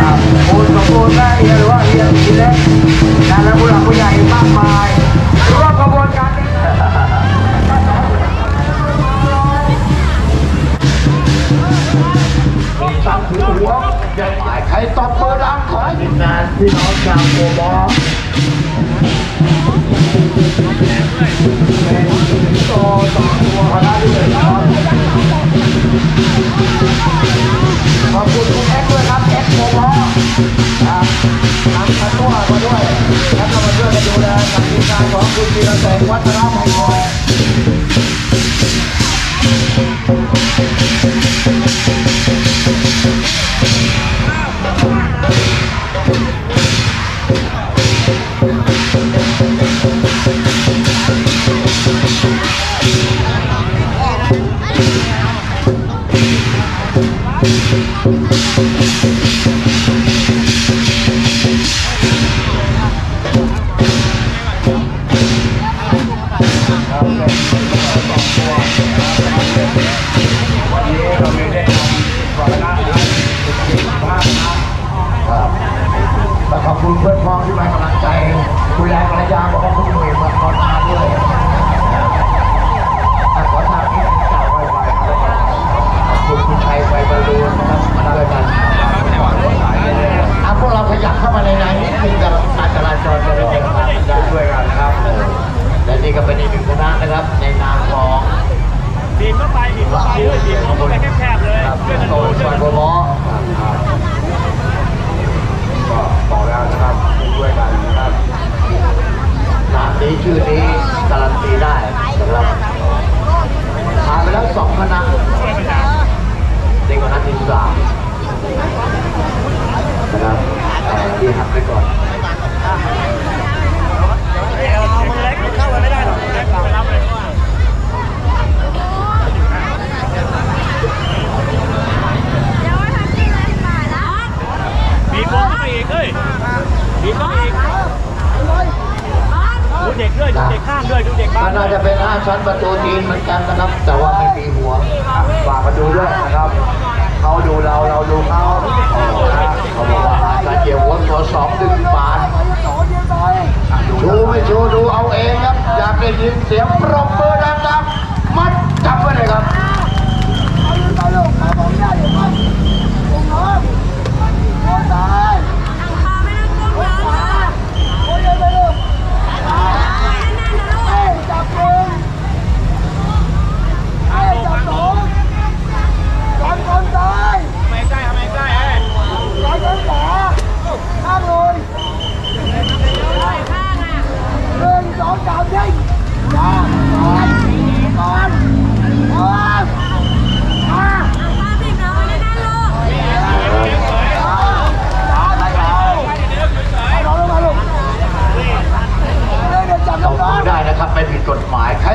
อ่าผู้สมบูรณ์ได้หรือว่าเรียนทีเล็กนะและผู้หลักผู้ใหญ่มากมายร่วมกระบวนการนี้ตั้งถือหัวใหญ่หมายใครตบเบอร์ดังขอให้ทีมงานพี่น้องชาวโกบอต่อต่อตัว นำมาตัวมาด้วย แล้วก็มาช่วยกันดูแลกับทีมงานของคุณธีรเสกวัฒนมงคล คุณเพื่อนพ้องที่ให้กำลังใจคุณแรงภรรยาบอกว่าคุณหนุ่ยมาขอทานด้วยขอทานนี้จ่ายไวไฟครับขอบคุณคุณชัยไฟบอลลูนนะครับมาด้วยกันอะพวกเราขยับเข้ามาในในนิดนึงกับการจราจรจะได้เต็มทางได้ด้วยกันนะครับ และนี่ก็เป็นอีกหนึ่งคณะนะครับ ในนามของบีบเข้าไปบีบเข้าไปเลยบีบเข้าไปแคบๆเลยครับช่วยกันโตช่วยอยกันโบมอ บอกแล้วนะครับด้วยกันนะครับนามนี้ชื่อนี้การันตีได้นะครับผ่านไปแล้วสองคณะในคณะที่สามนะครับที่หักไปก่อนเล็กเข้าไปไม่ได้หรอกเล็กไปรับเลยว่าบีบลง เข้าไปอีกเอ้ยบีบเข้าไปอีกดูเด็กด้วยดูเด็กข้างด้วยดูเด็กบ้ามันนด้น่าวยจะเป็นห้าชั้นประตูจีนเหมือนกันนะครับ แต่ว่าไม่มีหัวอะฝากมาดูด้วยนะครับ เขาดูเราเราดูเขานะเข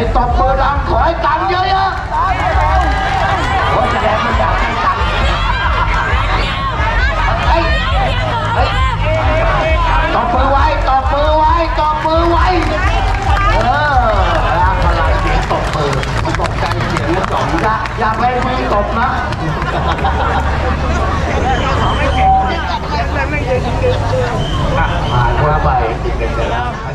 ให้ตบมือดังขอให้ตังเยอะๆผมแสดงมันอยากให้ตังตบปือไว้ตบปือไว้ตบปือไว้ เออร่างพลังเสียงตบปือตกใจเสียงมัสองละอยากเล่นมือตบนะผ่านว่าติดกันแล้ว